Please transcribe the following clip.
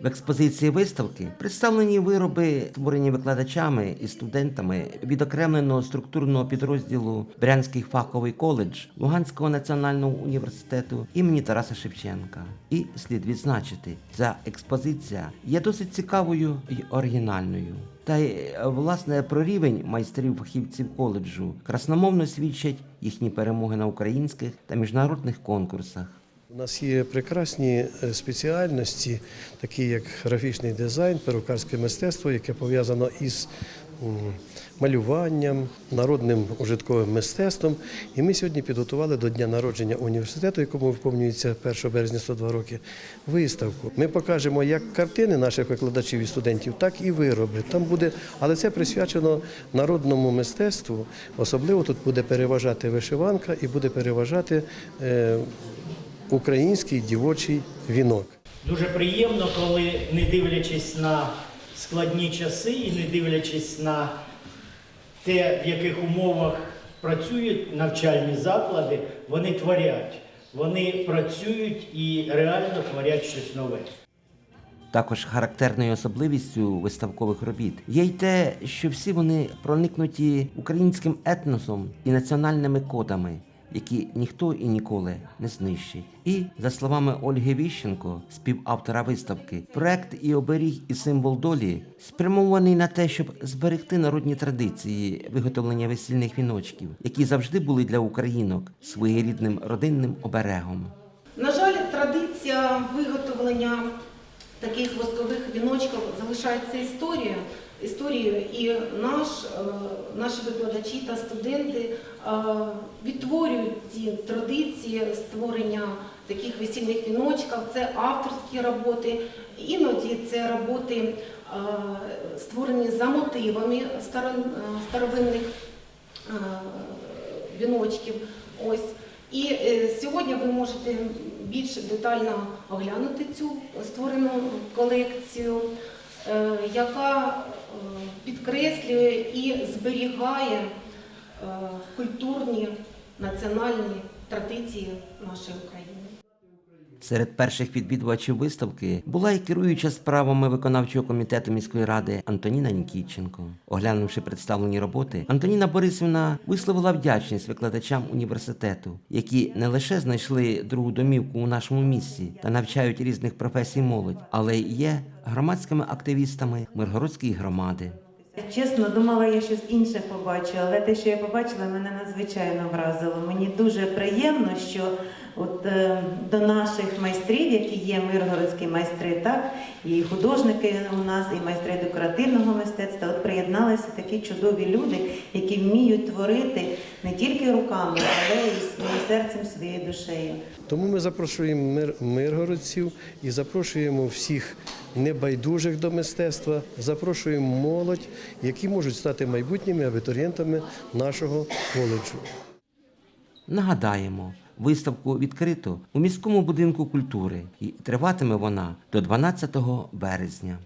В експозиції виставки представлені вироби, створені викладачами і студентами відокремленого структурного підрозділу Брянський фаховий коледж Луганського національного університету імені Тараса Шевченка. І слід відзначити, ця експозиція є досить цікавою і оригінальною. Та й власне про рівень майстрів фахівців коледжу красномовно свідчать їхні перемоги на українських та міжнародних конкурсах. У нас є прекрасні е, спеціальності, такі як графічний дизайн, перукарське мистецтво, яке пов'язано із малюванням, народним ужитковим мистецтвом. І ми сьогодні підготували до дня народження університету, якому виповнюється 1 березня 102 роки, виставку. Ми покажемо як картини наших викладачів і студентів, так і вироби. Там буде, але це присвячено народному мистецтву. Особливо тут буде переважати вишиванка і буде переважати. Український дівочий вінок. Дуже приємно, коли не дивлячись на складні часи і не дивлячись на те, в яких умовах працюють навчальні заклади, вони творять. Вони працюють і реально творять щось нове. Також характерною особливістю виставкових робіт є й те, що всі вони проникнуті українським етносом і національними кодами, які ніхто і ніколи не знищить. І за словами Ольги Віщенко, співавтора виставки, проект і оберіг і символ долі спрямований на те, щоб зберегти народні традиції виготовлення весільних віночків, які завжди були для українок своєрідним родинним оберегом. На жаль, традиція виготовлення таких воскових віночків залишається історією. Історією і наш, е, наші викладачі та студенти е, відтворюють ці традиції створення таких весільних віночків. Це авторські роботи, іноді це роботи е, створені за мотивами старовинних віночків. Ось. І сьогодні ви можете більш детально оглянути цю створену колекцію, е, яка е, підкреслює і зберігає е, культурні національні традиції нашої України. Серед перших відвідувачів виставки була і керуюча справами виконавчого комітету міської ради Антоніна Нікітченко. Оглянувши представлені роботи, Антоніна Борисівна висловила вдячність викладачам університету, які не лише знайшли другу домівку у нашому місті та навчають різних професій молодь, але й є громадськими активістами Миргородської громади. Чесно, думала, я щось інше побачу, але те, що я побачила, мене надзвичайно вразило. Мені дуже приємно, що от е, до наших майстрів, які є миргородські майстри, так і художники у нас, і майстри декоративного мистецтва, от приєдналися такі чудові люди, які вміють творити не тільки руками, але і своїм серцем, своєю душею. Тому ми запрошуємо мир, миргородців і запрошуємо всіх небайдужих до мистецтва, запрошуємо молодь, які можуть стати майбутніми абітурієнтами нашого коледжу. Нагадаємо, виставку відкрито у міському будинку культури і триватиме вона до 12 березня.